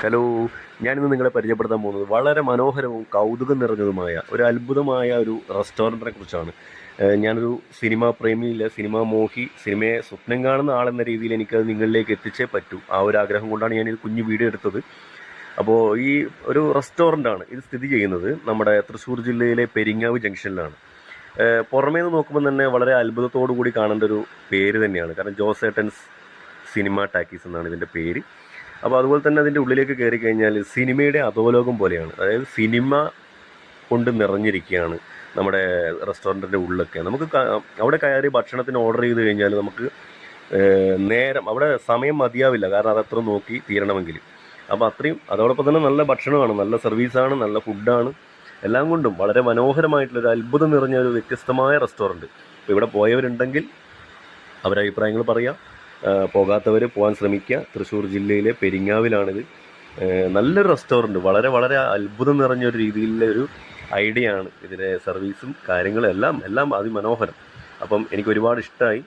Hello ഞാനിന്ന് നിങ്ങളെ പരിചയപ്പെടുത്താൻ പോകുന്നത് വളരെ മനോഹരവും കൗതുകം നിറഞ്ഞതുമായ ഒരു അത്ഭുതമായ ഒരു റെസ്റ്റോറന്റിനെ കുറിച്ചാണ്. ഞാനൊരു സിനിമ പ്രേമിയില്ല സിനിമ മോഹി സിനിമയെ സ്വപ്നം കാണുന്ന ആളെന്ന രീതിയിൽ എനിക്കത് നിങ്ങളിലേക്ക് എത്തിച്ചേ പറ്റൂ. ആ ഒരു ആഗ്രഹം കൊണ്ടാണ് ഞാൻ ഈ കുഞ്ഞു വീട് എടുത്തത്. അപ്പോൾ ഈ ഒരു റെസ്റ്റോറന്റാണ് ഇത് സ്ഥിതി ചെയ്യുന്നത് നമ്മുടെ തൃശ്ശൂർ ജില്ലയിലെ പെരിങ്ങാവ് ജംഗ്ഷനിലാണ്. പുറമേ നിന്ന് നോക്കുമ്പോൾ തന്നെ വളരെ അത്ഭുതത്തോടു കൂടി കാണേണ്ട ഒരു പേര് തന്നെയാണ്. കാരണം ജോസേട്ടൻസ് സിനിമ ടാക്കീസ് എന്നാണ് ഇതിന്റെ പേര്. അപ്പോൾ അതുപോലെ തന്നെ അതിന്റെ ഉള്ളിലേക്ക് കയറി കഴിഞ്ഞാൽ സിനിമയുടെ അധോലോകം പോലെയാണ്. അതായത് സിനിമ കൊണ്ട് നിറഞ്ഞിരിക്കുകയാണ് നമ്മുടെ റെസ്റ്റോറന്റിന്റെ ഉള്ളിലൊക്കെ. നമുക്ക് അവിടെ കയറി ഭക്ഷണത്തിന് ഓർഡർ ചെയ്ത് കഴിഞ്ഞാൽ നമുക്ക് നേരം അവിടെ സമയം മതിയാവില്ല. കാരണം അതത്ര നോക്കി തീരണമെങ്കിൽ. അപ്പോൾ അത്രയും അതോടൊപ്പം തന്നെ നല്ല ഭക്ഷണമാണ് നല്ല സർവീസാണ് നല്ല ഫുഡാണ്. എല്ലാം കൊണ്ടും വളരെ മനോഹരമായിട്ടുള്ളൊരു അത്ഭുതം നിറഞ്ഞ ഒരു വ്യത്യസ്തമായ റെസ്റ്റോറന്റ് ഇപ്പോൾ ഇവിടെ പോയവരുണ്ടെങ്കിൽ അവരഭിപ്രായങ്ങൾ പറയാം. പോകാത്തവർ പോകാൻ ശ്രമിക്കുക. തൃശ്ശൂർ ജില്ലയിലെ പെരിങ്ങാവിലാണിത്. നല്ലൊരു റെസ്റ്റോറന്റ് വളരെ വളരെ അത്ഭുതം നിറഞ്ഞൊരു രീതിയിലുള്ള ഒരു ഐഡിയ ആണ് ഇതിലെ സർവീസും കാര്യങ്ങളും എല്ലാം എല്ലാം അതിമനോഹരം. അപ്പം എനിക്ക് ഒരുപാട് ഇഷ്ടമായി